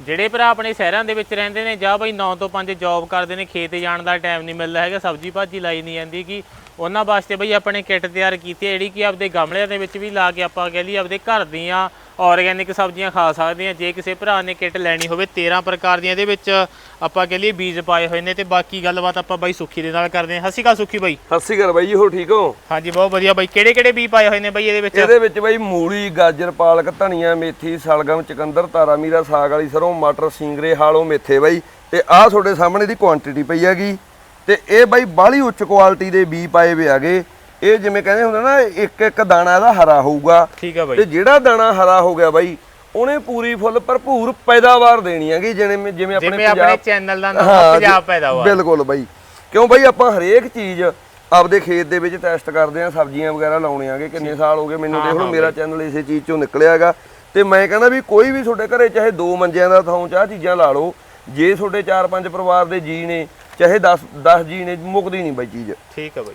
ਜਿਹੜੇ ਭਰਾ ਆਪਣੇ ਸ਼ਹਿਰਾਂ ਦੇ ਵਿੱਚ ਰਹਿੰਦੇ ਨੇ, ਜਾਂ ਬਈ 9 ਤੋਂ 5 ਜੌਬ ਕਰਦੇ ਨੇ, ਖੇਤ ਜਾਣ ਦਾ ਟਾਈਮ ਨਹੀਂ ਮਿਲਦਾ ਹੈਗਾ, ਸਬਜ਼ੀ ਭਾਜੀ ਲਾਈ ਨਹੀਂ ਜਾਂਦੀ ਕਿ ਉਹਨਾਂ ਵਾਸਤੇ ਬਈ ਆਪਣੇ ਕਿੱਟ ਤਿਆਰ ਕੀਤੀ ਹੈ ਜਿਹੜੀ ਕਿ ਆਪਦੇ ਗਮਲਿਆਂ ਦੇ ਵਿੱਚ ਵੀ ਲਾ ਕੇ ਆਪਾਂ ਕਹਿ ਲਈ ਆਪਦੇ ਘਰ ਦੀਆਂ ਆਰਗੈਨਿਕ ਸਬਜ਼ੀਆਂ ਖਾ ਸਕਦੇ ਆ ਜੇ ਕਿਸੇ ਭਰਾ ਨੇ ਕਿੱਟ ਲੈਣੀ ਹੋਵੇ 13 ਪ੍ਰਕਾਰ ਦੀਆਂ ਇਹਦੇ ਵਿੱਚ ਆਪਾਂ ਕਹਿ ਲਈ ਬੀਜ ਪਾਏ ਹੋਏ ਨੇ ਤੇ ਬਾਕੀ ਗੱਲਬਾਤ ਆਪਾਂ ਬਾਈ ਸੁੱਖੀ ਦੇ ਨਾਲ ਕਰਦੇ ਹਾਂ। ਹਸੀ ਕਾ ਸੁੱਖੀ ਬਾਈ। ਸ਼੍ਰੀ ਅਕਾਲ ਬਾਈ ਹੋ ਠੀਕ ਹੋ? ਹਾਂਜੀ ਬਹੁਤ ਵਧੀਆ ਬਾਈ। ਕਿਹੜੇ ਕਿਹੜੇ ਬੀਜ ਪਾਏ ਹੋਏ ਨੇ ਬਾਈ ਇਹਦੇ ਵਿੱਚ? ਇਹਦੇ ਵਿੱਚ ਬਾਈ ਮੂਲੀ ਗਾਜਰ ਪਾਲਕ ਧਨੀਆ ਮੇਥੀ ਸਲਗਮ ਚਕੰਦਰ ਤਾਰਾ ਮੀਰਾ ਸਾਗ ਵਾਲੀ ਸਰੋਂ ਮਟਰ ਸਿੰਗਰੇ ਹਾਲੋ ਮੇਥੇ ਬਾਈ। ਤੇ ਆਹ ਤੁਹਾਡੇ ਸਾਹਮਣੇ ਦੀ ਕੁਆਂਟੀਟੀ ਪਈ ਹੈਗੀ। ਤੇ ਇਹ ਬਾਈ ਬਾਹਲੀ ਉੱਚ ਕੁਆਲਿਟੀ ਦੇ ਬੀ ਪਾਏ ਵੇ ਹੈਗੇ। ਇਹ ਜਿਵੇਂ ਕਹਿੰਦੇ ਹੁੰਦੇ ਨਾ ਇੱਕ ਇੱਕ ਦਾਣਾ ਇਹਦਾ ਹਰਾ ਹੋਊਗਾ। ਠੀਕ ਆ ਤੇ ਬਾਈ ਜਿਹੜਾ ਦਾਣਾ ਹਰਾ ਹੋ ਗਿਆ ਬਾਈ ਉਹਨੇ ਪੂਰੀ ਫੁੱਲ ਭਰਪੂਰ ਪੈਦਾਵਾਰ ਦੇਣੀ ਹੈਗੀ ਜਿਵੇਂ ਜਿਵੇਂ ਆਪਣੇ ਜਿਵੇਂ ਆਪਣੇ ਪੰਜਾਬ ਚੈਨਲ ਦਾ ਨਾਮ ਹਾਂ, ਪੰਜਾਬ ਪੈਦਾਵਾਰ। ਬਿਲਕੁਲ ਬਾਈ। ਕਿਉਂ ਬਾਈ ਆਪਾਂ ਹਰੇਕ ਚੀਜ਼ ਆਪਦੇ ਖੇਤ ਦੇ ਵਿੱਚ ਟੈਸਟ ਕਰਦੇ ਆ ਸਬਜ਼ੀਆਂ ਵਗੈਰਾ ਲਾਉਣੇ ਆਗੇ ਕਿੰਨੇ ਸਾਲ ਹੋ ਗਏ ਮੈਨੂੰ ਦੇਖ ਲਓ ਮੇਰਾ ਚੈਨਲ ਇਸੇ ਚੀਜ਼ ਚੋਂ ਨਿਕਲਿਆ ਹੈਗਾ। ਤੇ ਮੈਂ ਕਹਿੰਦਾ ਵੀ ਕੋਈ ਵੀ ਤੁਹਾਡੇ ਘਰੇ ਚਾਹੇ ਦੋ ਮੰਜਿਆਂ ਦਾ ਥਾਂ ਚਾਹ ਚੀਜ਼ਾਂ ਲਾ ਲਓ ਜੇ ਤੁਹਾਡੇ 4-5 ਪਰਿਵਾਰ ਦੇ ਜੀ ਨੇ ਚਾਹੇ 10 10 ਜੀ ਨੇ ਮੁੱਕਦੀ ਨਹੀਂ ਬਾਈ ਚੀਜ਼। ਠੀਕ ਆ ਬਾਈ।